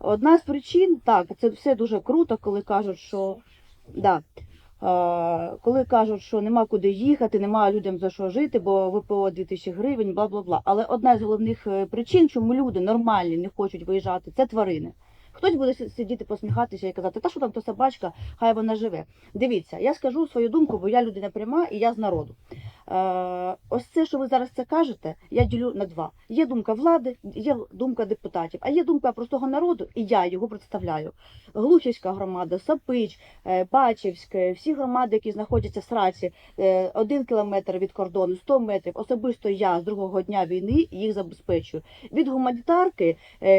Одна з причин, так, це все дуже круто, коли кажуть, що да, е, коли кажуть, що нема куди їхати, нема людям за що жити, бо ВПО 2000 гривень, бла бла бла. Але одна з головних е, причин, чому люди нормальні не хочуть виїжджати, це тварини. Хтось буде сидіти, посміхатися і казати, та що там то собачка, хай вона живе. Дивіться, я скажу свою думку, бо я людина пряма і я з народу. Е, ось це, що ви зараз це кажете, я ділю на два. Є думка влади, є думка депутатів, а є думка простого народу, і я його представляю. Глухівська громада, Сапич, е, Бачівське, всі громади, які знаходяться в Сраці, е, один кілометр від кордону, 100 метрів. Особисто я з другого дня війни їх забезпечую. Від гуманітарки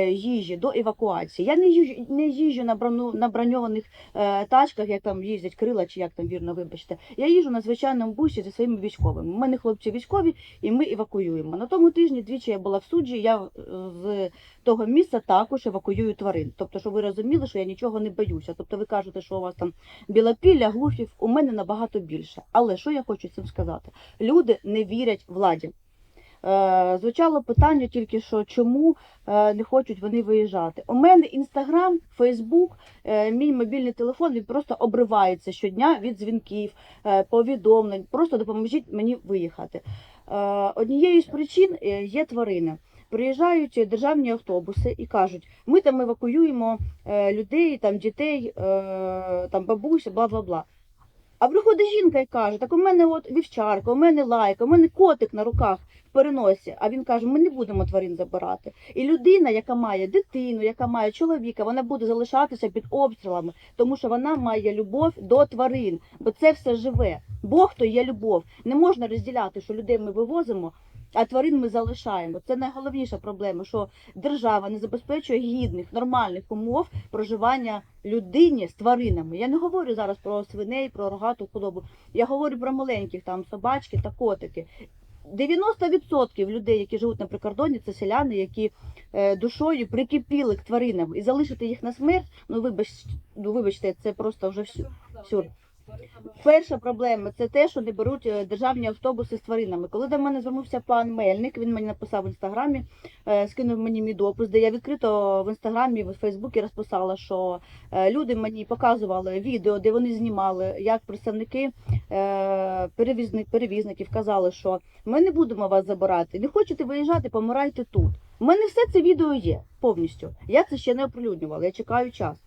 їжі до евакуації. Я не їжджу, не їжджу на брону на броньованих тачках, як там їздять крила, чи як там вірно, вибачте. Я їжджу на звичайному бусі зі своїми військовими. У мене хлопці військові, і ми евакуюємо. На тому тижні двічі я була в суджі. Я е, з того місця також евакуюю тварин. Тобто, щоб ви розуміли, що я нічого не боюся. Тобто, ви кажете, що у вас там білопілля, глухів, у мене набагато більше. Але що я хочу цим сказати? Люди не вірять владі. Е, звучало питання тільки що чому е, не хочуть вони виїжджати. У мене інстаграм, Фейсбук, мій мобільний телефон він просто обривається щодня від дзвінків, е, повідомлень. Просто допоможіть мені виїхати. Однією з причин є тварини. Приїжджають державні автобуси і кажуть, ми там евакуюємо людей, там дітей, там бабуся, бла бла бла. А приходить жінка і каже: так у мене от вівчарка, у мене лайка, у мене котик на руках в переносі. А він каже: ми не будемо тварин забирати. І людина, яка має дитину, яка має чоловіка, вона буде залишатися під обстрілами, тому що вона має любов до тварин, бо це все живе. Бог то є любов. Не можна розділяти, що людей ми вивозимо. А тварин ми залишаємо. Це найголовніша проблема, що держава не забезпечує гідних, нормальних умов проживання людині з тваринами. Я не говорю зараз про свиней, про рогату худобу. Я говорю про маленьких там собачки та котики. 90% людей, які живуть на прикордоні, це селяни, які е, душою прикипіли к тваринам і залишити їх на смерть. Ну вибач, ну вибачте, це просто вже всю. Перша проблема це те, що не беруть е, державні автобуси з тваринами. Коли до мене звернувся пан Мельник, він мені написав в інстаграмі, е, скинув мені мій допис, де я відкрито в інстаграмі, в Фейсбуці розписала, що е, люди мені показували відео, де вони знімали, як представники перевізник, перевізників казали, що ми не будемо вас забирати. Не хочете виїжджати, помирайте тут. У мене все це відео є повністю. Я це ще не оприлюднювала, я чекаю час.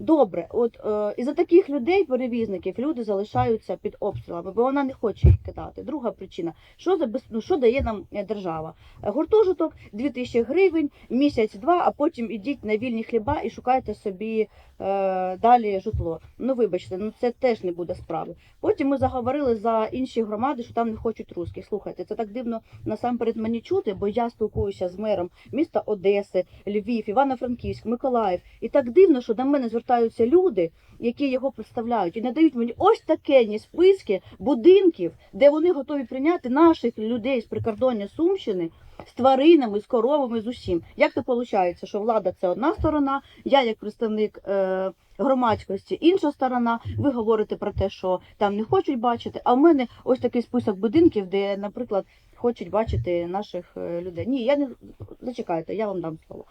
Добре, от е, із-за таких людей, перевізників, люди залишаються під обстрілами, бо вона не хоче їх кидати. Друга причина, що за ну, що дає нам е, держава? Е, Гуртожиток 2000 гривень, місяць-два, а потім ідіть на вільні хліба і шукайте собі е, далі житло. Ну вибачте, ну це теж не буде справи. Потім ми заговорили за інші громади, що там не хочуть русських. Слухайте, це так дивно насамперед мені чути, бо я спілкуюся з мером міста Одеси, Львів, Івано-Франківськ, Миколаїв. І так дивно, що до мене звертаються люди, які його представляють, і надають мені ось такені списки будинків, де вони готові прийняти наших людей з прикордоння Сумщини з тваринами, з коровами, з усім. Як то виходить, що влада це одна сторона, я як представник. Е- Громадськості інша сторона, ви говорите про те, що там не хочуть бачити. А в мене ось такий список будинків, де, наприклад, хочуть бачити наших е, людей. Ні, я не зачекайте, я вам дам слово.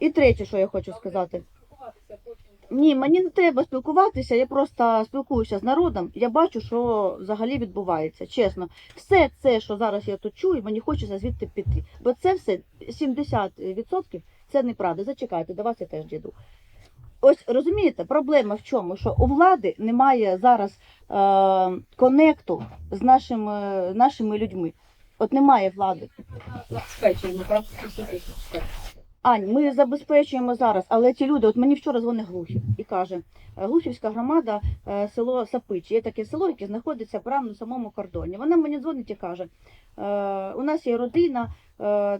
І третє, що я хочу сказати. Ні, мені не треба спілкуватися, я просто спілкуюся з народом. Я бачу, що взагалі відбувається. Чесно, все це, що зараз я тут чую, мені хочеться звідти піти. Бо це все 70% це неправда. Зачекайте, до вас я теж діду. Ось розумієте, проблема в чому? Що у влади немає зараз е, конекту з нашими, нашими людьми. От немає влади. Ань, ми забезпечуємо зараз, але ті люди, от мені вчора дзвонить Глухів і каже, «Е, Глухівська громада, е, село Сапич, є таке село, яке знаходиться прямо на самому кордоні. Вона мені дзвонить і каже, «Е, у нас є родина,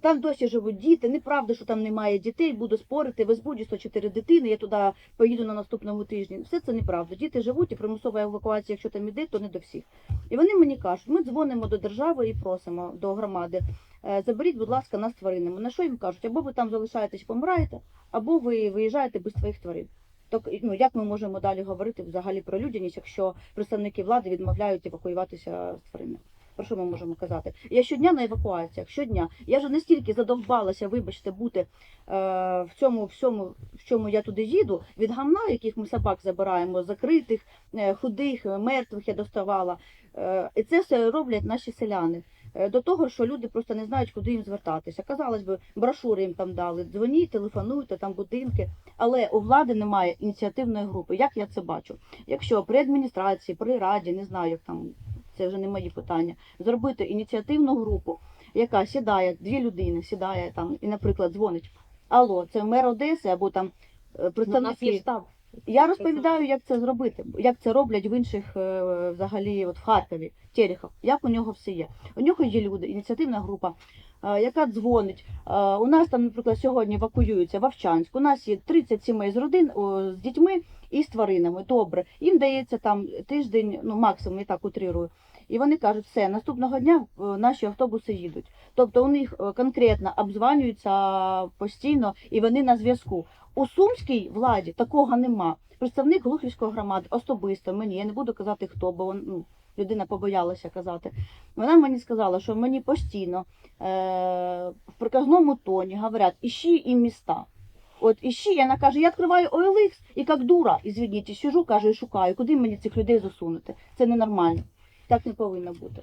там досі живуть діти, неправда, що там немає дітей, буду спорити, в Збуді 104 дитини, я туди поїду на наступному тижні. Все це неправда. Діти живуть і примусова евакуація, якщо там іде, то не до всіх. І вони мені кажуть, ми дзвонимо до держави і просимо до громади. «Е, Заберіть, будь ласка, нас тваринами. На що їм кажуть? Або ви там залишаєтесь, помираєте, або ви виїжджаєте без своїх тварин. Так, ну як ми можемо далі говорити взагалі про людяність, якщо представники влади відмовляють евакуюватися з тваринами? Про що ми можемо казати? Я щодня на евакуаціях, щодня. Я вже настільки задовбалася, вибачте, бути е, в цьому всьому, в чому я туди їду, від гамна, яких ми собак забираємо, закритих, е, худих, мертвих я доставала. Е, і це все роблять наші селяни. Е, До того, що люди просто не знають, куди їм звертатися. Казалось би, брошури їм там дали. Дзвоніть, телефонуйте, там будинки. Але у влади немає ініціативної групи. Як я це бачу? Якщо при адміністрації, при раді, не знаю, як там це вже не мої питання, зробити ініціативну групу, яка сідає, дві людини сідає там і, наприклад, дзвонить. Алло, це мер Одеси або там е, Ну, у нас є штаб. Я розповідаю, як це зробити, як це роблять в інших е, взагалі, от в Харкові, Терехов, як у нього все є. У нього є люди, ініціативна група, е, яка дзвонить. Е, У нас там, наприклад, сьогодні евакуюються Овчанськ. У нас є 30 сімей з родин з дітьми і з тваринами. Добре. Їм дається там тиждень, ну максимум, я так утрирую. І вони кажуть, все, наступного дня е, наші автобуси їдуть. Тобто у них е, конкретно обзванюються постійно і вони на зв'язку. У сумській владі такого нема. Представник Глухівської громади особисто мені, я не буду казати хто, бо ну, людина побоялася казати. Вона мені сказала, що мені постійно е- в приказному тоні говорять іщі і міста. От іщі, і вона каже, я відкриваю OLX і як дура, ізвідніть, сижу, каже, і шукаю, куди мені цих людей засунути. Це ненормально. Так не повинно бути.